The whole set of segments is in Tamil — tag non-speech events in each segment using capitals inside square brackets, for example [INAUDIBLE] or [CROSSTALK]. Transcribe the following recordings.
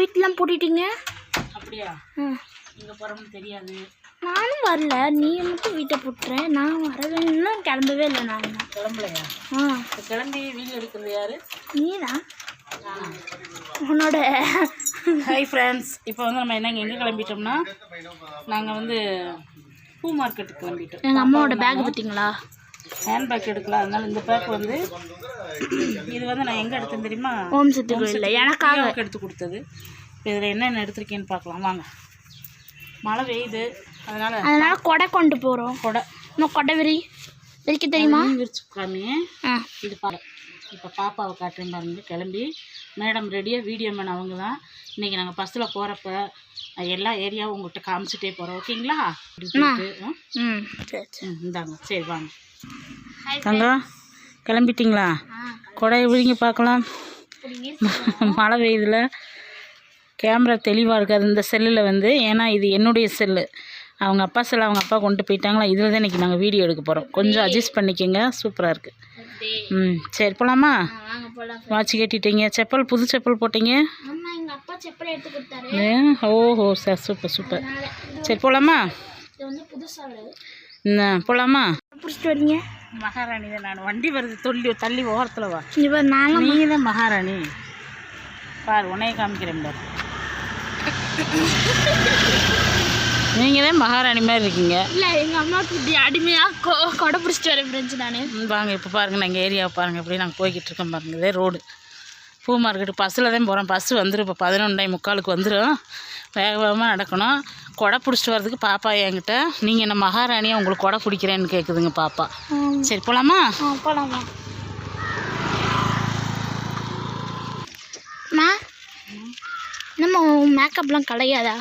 வீட்டெலாம் பூட்டிட்டீங்க? அப்படியா? ம் எங்கே போகிறோம்னு தெரியாது. நானும் வரல. நீ மட்டும் வீட்டை போட்டுறேன் நான் வரவேன்னா கிளம்பவே இல்லை நான். கிளம்பலையா? ஆ. இப்போ கிளம்பி வீடியோ எடுக்கிறது யாரு? நீ தான் உன்னோட ஹாய் ஃப்ரெண்ட்ஸ் இப்போ வந்து நம்ம என்ன எங்கே கிளம்பிட்டோம்னா நாங்கள் வந்து பூ மார்க்கெட்டுக்கு கிளம்பிட்டோம் எங்கள் அம்மாவோட பேக் பார்த்தீங்களா ஹேண்ட் பேக் எடுக்கலாம் அதனால இந்த பேக் வந்து இது வந்து நான் எங்கே எடுத்தேன் தெரியுமா? ஓம் சக்தி கோயிலில். எனக்காக. எடுத்து கொடுத்தது. இப்போ இதில் என்னென்ன எடுத்திருக்கேன்னு பார்க்கலாம். வாங்க. மழை பெய்யுது. அதனால் அதனால கொடை கொண்டு போகிறோம் கொடை. இன்னும் கொடை விரி. விரிக்க தெரியுமா? விரிச்சு காமி இது பாரு. இப்போ பாப்பாவை காட்டுறேன் பாருங்க. கிளம்பி. மேடம் ரெடியாக வீடியோ மேன் அவங்க தான் இன்றைக்கி நாங்கள் பஸ்ஸில் போகிறப்ப எல்லா ஏரியாவும் உங்கள்கிட்ட காமிச்சிட்டே போகிறோம் ஓகேங்களா? ம்? இந்தாங்க. சரி வாங்க. தங்கம் கிளம்பிட்டிங்களா? கொடை விழிங்க பார்க்கலாம். மழை பெய்யுதுல. கேமரா தெளிவாக இருக்காது இந்த செல்லில் வந்து ஏன்னா இது என்னுடைய செல்லு அவங்க அப்பா செல்லு அவங்க அப்பா கொண்டு போயிட்டாங்களா? இதில் தான் இன்றைக்கி நாங்கள் வீடியோ எடுக்க போகிறோம் கொஞ்சம் அட்ஜஸ்ட் பண்ணிக்கோங்க. சூப்பராக இருக்குது ம் சரி போகலாமா வாட்ச் கேட்டிட்டீங்க. செப்பல் புது செப்பல் போட்டீங்க? செப்பல் எடுத்து கொடுத்தாரு. ஓஹோ சார் சூப்பர் சூப்பர். சரி போகலாமா இது வந்து புதுசாக என்ன போகலாமா பிடிச்சிட்டு வரீங்க? மகாராணி தான் நான். வண்டி வருது தொல்லி தள்ளி ஓரத்தில் வா. இப்போ நானும் நீ தான் மகாராணி. பார் உன்னைய காமிக்கிறேன் பார். நீங்கள் தான் மகாராணி மாதிரி இருக்கீங்க. இல்லை எங்கள் அம்மாவுக்கு இப்படி அடிமையாக கொ கொடை பிடிச்சிட்டு வரேன் ஃப்ரெண்ட்ஸ் நான். வாங்க இப்போ பாருங்கள் நாங்கள் ஏரியாவை பாருங்கள் எப்படி நாங்கள் போய்கிட்டு இருக்கோம் பாருங்க இதே ரோடு பூ மார்க்கெட்டு பஸ்ஸில் தான் போகிறோம். பஸ்ஸு வந்துடும் இப்போ பதினொன்றே முக்காலுக்கு வந்துடும் வேக வேகமாக நடக்கணும். கொடை பிடிச்சிட்டு வரதுக்கு பாப்பா என்கிட்ட நீங்கள் என்ன மகாராணியாக உங்களுக்கு கொடை பிடிக்கிறேன்னு கேட்குதுங்க பாப்பா. சரி போகலாமா போகலாமா அம்மா நம்ம மேக்கப்லாம் கலையாதா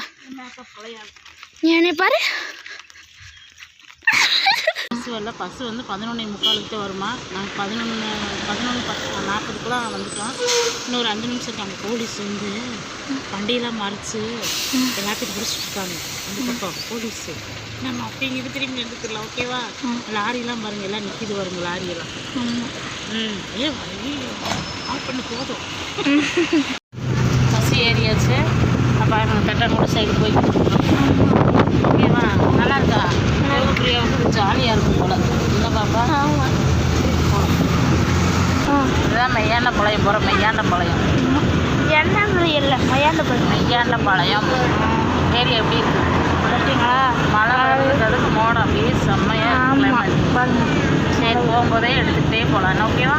நீ என்னை பாரு. பஸ்ஸு வரல. பஸ்ஸு வந்து பதினொன்றே முக்காலுக்கு தான் வருமா? நாங்கள் பதினொன்று பதினொன்று பத்து நாற்பதுக்குலாம் வந்துட்டோம். இன்னொரு அஞ்சு நிமிஷம் இருக்காங்க போலீஸ் வந்து வண்டியெல்லாம் மறைச்சு எல்லாத்தையும் பிடிச்சிட்டு இருக்காங்க. அந்த பக்கம் போலீஸு. நம்ம அப்படிங்க இது திரும்பி எடுத்துக்கலாம் ஓகேவா லாரிலாம் பாருங்க எல்லாம் நிற்கிது வருங்க லாரியெல்லாம். ம். ஏ வழி ஆஃப் பண்ணி போதும். [LAUGHS] பஸ் ஏறியாச்சு. பாருங்க தட்டாங்கூட சைடு போய்கிட்டு இருக்கோம். ஓகேவா? பிரியா வந்து ஜாலியாக இருக்கும் போல. இல்லை பாப்பா. ஆமாம் இதுதான் மெய்யாண்ட பாளையம் போகிற மெய்யாண்ட பாளையம் என்ன இல்லை மயாண்ட போய் மெய்யாண்ட பாளையம் ஏரியா எப்படி இருக்கு? பார்த்தீங்களா மழை இருக்கிறதுக்கு மோடம் அப்படியே செம்மையாக சரி போகும்போதே எடுத்துக்கிட்டே போகலாம் ஓகேவா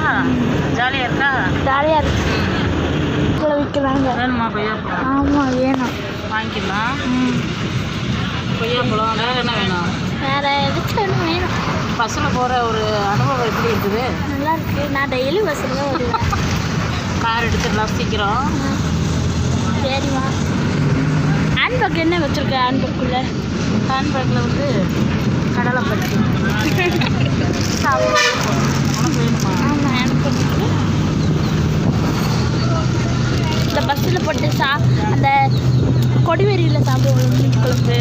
ஜாலியாக இருக்கா? ஜாலியாக இருக்கு. விற்கிறாங்க வேணுமா கொய்யா ஆமாம் வேணும். வாங்கிக்கலாம். ம். கொய்யா பழம். வேறு என்ன வேணும்? வேற எதுக்கு வேணும் வேணும். பஸ்ஸில் போகிற ஒரு அனுபவம் எப்படி இருக்குது? நல்லா இருக்கு நான் டெய்லி பஸ்ஸில் தான் வருவேன். கார் எடுத்துடலாம் சீக்கிரம். சரிம்மா ஹேண்ட்பேக் என்ன வச்சுருக்க ஹேண்ட்பேக்குள்ளே ஹேண்ட்பேக்கில் வந்து கடலை பருப்பு ஆமாம் ஹேண்ட்பேக் இந்த பஸ்ஸில் போட்டு சா அந்த கொடிவேரியில் சாப்பிடுவோம். மீன் குழம்பு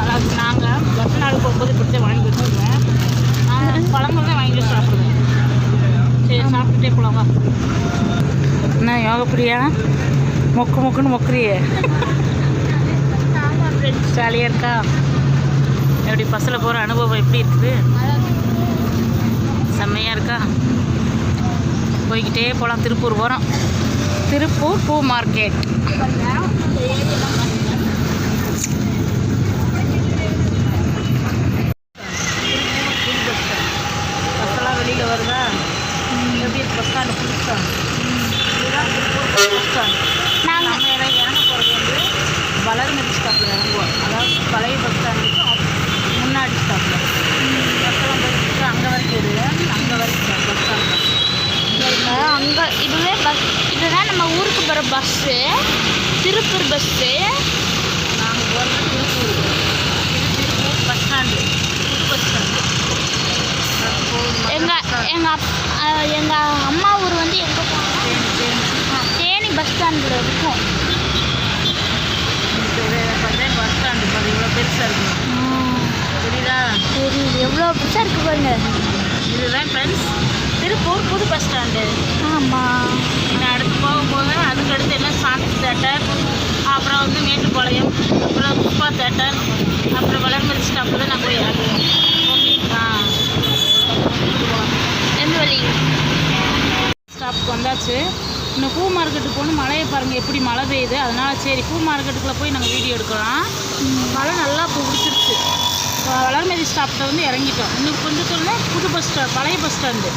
அதாவது நாங்கள் பஸ் நாள் போகும்போது இப்படித்தான் வாங்கி வச்சுருவேன் பழங்கள் தான் வாங்கி சாப்பிடுவேன் சரி சாப்பிட்டுட்டே போகலாம் என்ன யோக பிரியா மொக்கு மொக்குன்னு மொக்குறியே. ஜாலியாக இருக்கா? எப்படி பஸ்ஸில் போகிற அனுபவம் எப்படி இருக்குது? செம்மையாக இருக்கா? போய்கிட்டே போகலாம் திருப்பூர் போகிறோம் திருப்பூர் பூ மார்க்கெட். வெளியில் வருதா? எப்படி பஸ் ஸ்டாண்டு புதுசா? இதுதான் திருப்பூர் பஸ் ஸ்டாண்ட் நாங்கள் இறங்க போகிறது வந்து வளர்மதி ஸ்டாப்பில் இறங்குவோம். அதாவது பழைய பஸ் ஸ்டாண்டுக்கு முன்னாடி ஸ்டாப்பில் போயிட்டு அங்கே வரைக்கும் இது அங்கே வரைக்கும் பஸ் ஸ்டாண்ட் அங்கே இதுவே பஸ் இதுதான் நம்ம ஊருக்கு போகிற பஸ்ஸு திருப்பூர் பஸ்ஸு நாங்கள் போகிறது திருப்பூர். இது திருப்பூர் பஸ் ஸ்டாண்டு புது பஸ் ஸ்டாண்டு எங்கள் எங்கள் எங்கள் அம்மா ஊர் வந்து எங்கே போனால் தேனி பஸ் ஸ்டாண்டில் இருக்கும். பஸ் ஸ்டாண்டு பாரு இவ்வளோ பெருசாக இருக்கும் புரியுதா தெரியுது? எவ்வளோ பெருசாக இருக்கு பாருங்க. இதுதான் ஃப்ரெண்ட்ஸ் திருப்பூர் புது பஸ் ஸ்டாண்டு ஆமாம் அடுத்து போக போக அதுக்கு அடுத்து என்ன சாந்தி தேட்டர் மேட்டுப்பாளையம் அப்புறம் குப்பா தேட்டர் அப்புறம் வளர்மதி ஸ்டாப்பில் தான் நான் போய் இறங்குவேன் ஆ எந்த வழி? ஸ்டாப்புக்கு வந்தாச்சு. இன்னும் பூ மார்க்கெட்டுக்கு போகணும். மழையை பாருங்கள் எப்படி மழை பெய்யுது. அதனால் சரி பூ மார்க்கெட்டுக்குள்ளே போய் நாங்கள் வீடியோ எடுக்கலாம். மழை நல்லா வளர்மதி ஸ்டாப்பில் வந்து இறங்கிட்டோம். இன்னும் கொஞ்சம் தூரம் புது பஸ் ஸ்டாண்ட் பழைய பஸ் ஸ்டாண்டு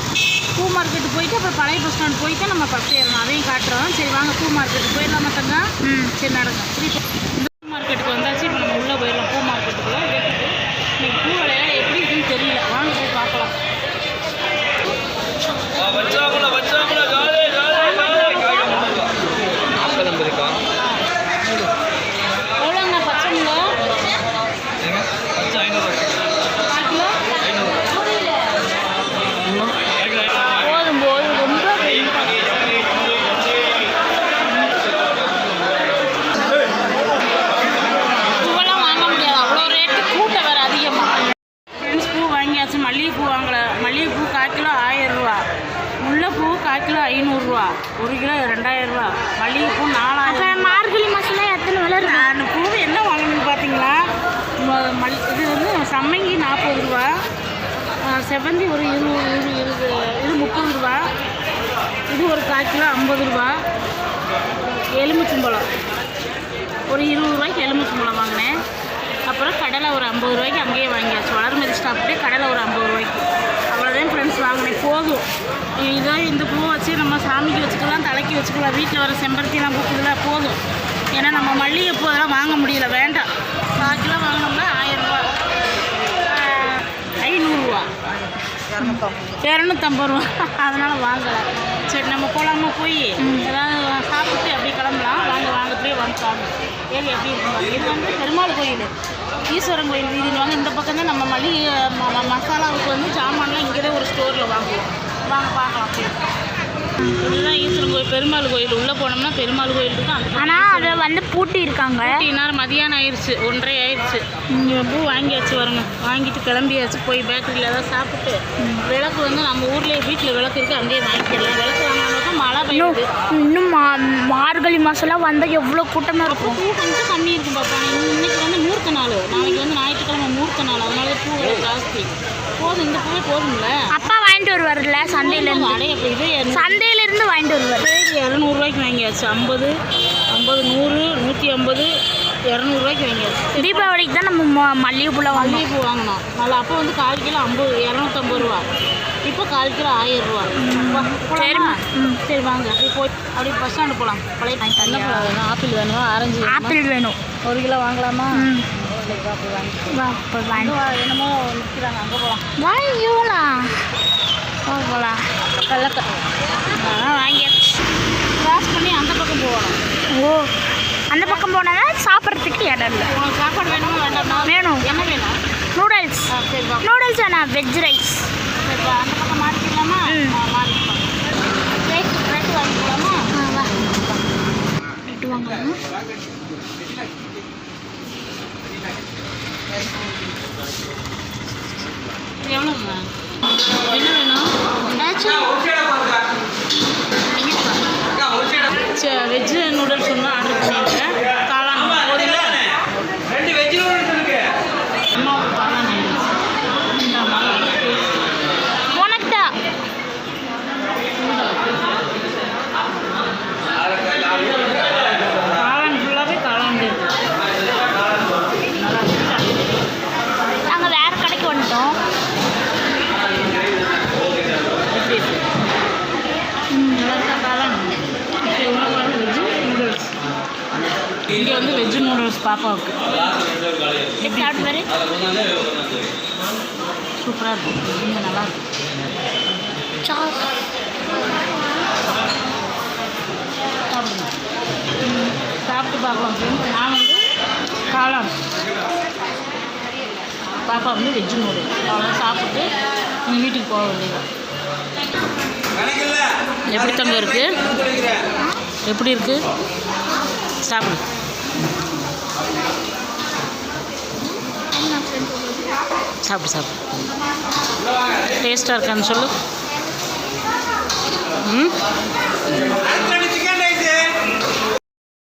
பூ மார்க்கெட்டு போயிட்டு அப்புறம் பழைய பஸ் ஸ்டாண்ட் போயிட்டு நம்ம பஸ் ஏறணும். அதையும் காட்டுறோம். சரி வாங்க பூ மார்க்கெட்டுக்கு போயிடலாம் மட்டும்தான் ம் சரி நடக்கும் திருப்பி பூ மார்க்கெட்டுக்கு வந்தாச்சு இப்போ நம்ம உள்ளே போயிடலாம் பூ மார்க்கெட்டுக்குள்ளே இன்னைக்கு பூ விலையா எப்படி இருக்குன்னு தெரியல வாங்க போய் பார்க்கலாம் வச்சாங்களா வச்சாங்களா ஜாலே ஜாலே ஜாலே ஐம்பது இருக்கா எவ்வளோங்க பச்சை மிளகா ஏங்க பச்சை ஐநூறு கால் கிலோ போதும் போதும் ரொம்ப பூவெல்லாம் வாங்க முடியாது அவ்வளோ ரேட்டு கூட்டம் வேறு அதிகமாக ஃப்ரெண்ட்ஸ் பூ வாங்கியாச்சு மல்லிகைப்பூ வாங்கலை மல்லிகைப்பூ கால் கிலோ ஆயிரம் ரூபா முல்லைப்பூ கால் கிலோ ஐநூறுரூவா ஒரு கிலோ ரெண்டாயிரம் ரூபா மல்லிகைப்பூ நாலாயிரம் அப்புறம் மார்கழி மாதம்லாம் எத்தனை விலை இருக்கு நான் பூ என்ன வாங்கணும்னு பார்த்தீங்களா ம- மல் இது வந்து சம்மங்கி நாற்பது ரூபா ஆ, செவ்வந்தி ஒரு இருபது இரு இருபது இது முப்பது ரூபா. இது ஒரு கால் கிலோ ஐம்பது ரூபா. எலுமிச்சம்பழம். ஒரு இருபது ரூபாய்க்கு எலுமிச்சம்பழம் வாங்கினேன். அப்புறம் கடலை ஒரு ஐம்பது ரூபாய்க்கு அங்கேயே வாங்கியாச்சு. வளர்மதி ஸ்டாப்லேயே கடலை ஒரு ஐம்பது ரூபாய்க்கு. அவ்வளோதான் ஃப்ரெண்ட்ஸ் வாங்கினேன். போதும். இதோ இந்த பூவை வச்சு நம்ம சாமிக்கு வச்சுக்கலாம் தலைக்கு வச்சுக்கலாம் வீட்டில் வர செம்பருத்திலாம் பூக்குதுல போதும். ஏன்னா நம்ம மல்லிகைப்பூ அதெல்லாம் வாங்க முடியல. வேண்டாம். கால் கிலோ வாங்கினோம்னா ஆயிரம் இரநூத்தம்பது ரூபா. அதனால் வாங்கலை. சரி நம்ம போகலாமா போய்? ஏதாவது சாப்பிட்டு அப்படியே கிளம்பலாம். வாங்க வாங்க வந்து சாப்பிடும் ஏழு எப்படி இருக்கும். இது வந்து பெருமாள் கோயில். ஈஸ்வரன் கோயில். வீதியில் வந்து இந்த பக்கம் தான் நம்ம மளிகை மசாலாவுக்கு வந்து சாமான்லாம் இங்கே தான் ஒரு ஸ்டோரில் வாங்குவோம். வாங்க பார்க்கலாம் போய் இதுதான் ஈஸ்வரன் கோயில் பெருமாள் கோயில் உள்ளே போனோம்னா பெருமாள் கோயில் இருக்கும். அந்த பக்கம் ஆனால் அதை வந்து பூட்டி இருக்காங்க. ஊட்டி நேரம் மதியானம் ஆயிடுச்சு ஒன்றரை ஆயிடுச்சு இங்கே பூ வாங்கியாச்சு வருங்க வாங்கிட்டு கிளம்பியாச்சு போய் பேக்கரியில் ஏதாவது சாப்பிட்டு. விளக்கு வந்து நம்ம ஊர்லேயே வீட்டில் விளக்கு இருக்குது அங்கேயே வாங்கிக்கலாம். விளக்கு வாங்கினாலும் இன்னும் இன்னும் மா மார்கழி மாதம்லாம் வந்தால் எவ்வளோ கூட்டமாக இருக்கும்? பூ கொஞ்சம் கம்மி இருக்கும் பாப்பா. இன்னைக்கு வந்து மூர்த்த நாள். நாளைக்கு வந்து ஞாயிற்றுக்கிழமை மூர்த்த நாள். அதனால தான் பூ ஜாஸ்தி. போதும் இந்த பூவே போதும்ல. அப்பா வாங்கிட்டு வருவார்ல சந்தையிலேருந்து சந்தையிலேருந்து வாங்கிட்டு வருவார். சரி இரநூறுவாய்க்கு வாங்கியாச்சு. ஐம்பது ஐம்பது நூறு நூற்றி ஐம்பது இரநூறுவாய்க்கு வாங்கியாச்சு. தீபாவளிக்கு தான் நம்ம ம- மல்லிகைப்பூலாம் மல்லிகைப்பூ வாங்கினோம் நல்லா அப்போ வந்து கால் கிலோ ஐம்பது இரநூத்தம்பது ரூபா. இப்போ கால் கிலோ ஆயிரம் ரூபா. போலாமா? சரி வாங்க. அப்படியே போய் அப்படியே பஸ் ஸ்டாண்டு போகலாம் பழைய என்ன பழம் வேணும் ஆப்பிள் வேணுமா? ஆரஞ்சு ஆப்பிள் வேணும். ஒரு கிலோ வாங்கலாமா? என்னமோ நிற்கிறாங்க அங்கே போகலாம் வாங்கிக்கலாம் போகலாம் கல்லக்க அதெல்லாம் வாங்கியாச்சு. கிராஸ் பண்ணி அந்த பக்கம் போகணும். ஓ. அந்த பக்கம் போனா சாப்பிட்றதுக்கு இடம் இல்லை. சாப்பாடு வேணுமா வேண்டாமா வேணும். என்ன வேணும்? நூடுல்ஸ். நூடுல்ஸ் வேணாம் வெஜ் ரைஸ். அந்த பக்கம் மாற்றிக்கலாமா ம். மாற்றிக்கலாம் ரேட் ரேட்டு வாங்கிக்கலாமா வா எட்டு வாங்கலாம் எவ்வளோங்க என்ன வேணும் வெஜ்ஜு நூடுல்ஸ் ஒன்று ஆர்டர் பண்ணியிருக்கேன் காளான் போதில்ல ரெண்டு வெஜ் நூடுல்ஸ் இருக்கு அம்மாவுக்கு காளான் ஆயிடுச்சு இந்த மாதிரி உனக்கு தான் காளான் ஃபுல்லாகவே காளான் இருக்கு நல்லா இருக்கு. நாங்கள் வேறு கடைக்கு வந்துட்டோம் எப்படி இருக்கு ம், நல்லா இருக்கா காளான் ஓகே உனக்கு வந்து வெஜ்ஜு நூடுல்ஸ் இங்கே வந்து வெஜ்ஜு நூடுல்ஸ் பாப்பாவுக்கு எப்படி சாப்பிட்டு பாரு? சூப்பராக இருக்கும். இங்கே நல்லா இருக்கும். சாஸ். சாப்பிட்டு பார்க்கலாம் ஃப்ரெண்ட்ஸ் நான் வந்து காளான். பாப்பா வந்து வெஜ்ஜு நூடுல்ஸ் அவ்வளோ சாப்பிட்டு நீங்கள் வீட்டுக்கு போக வேண்டியது எப்படி தங்க இருக்கு? எப்படி இருக்கு? சாப்பிடு. சாப்பிடு சாப்பிடு டேஸ்ட்டாக இருக்கான்னு சொல்லு ம்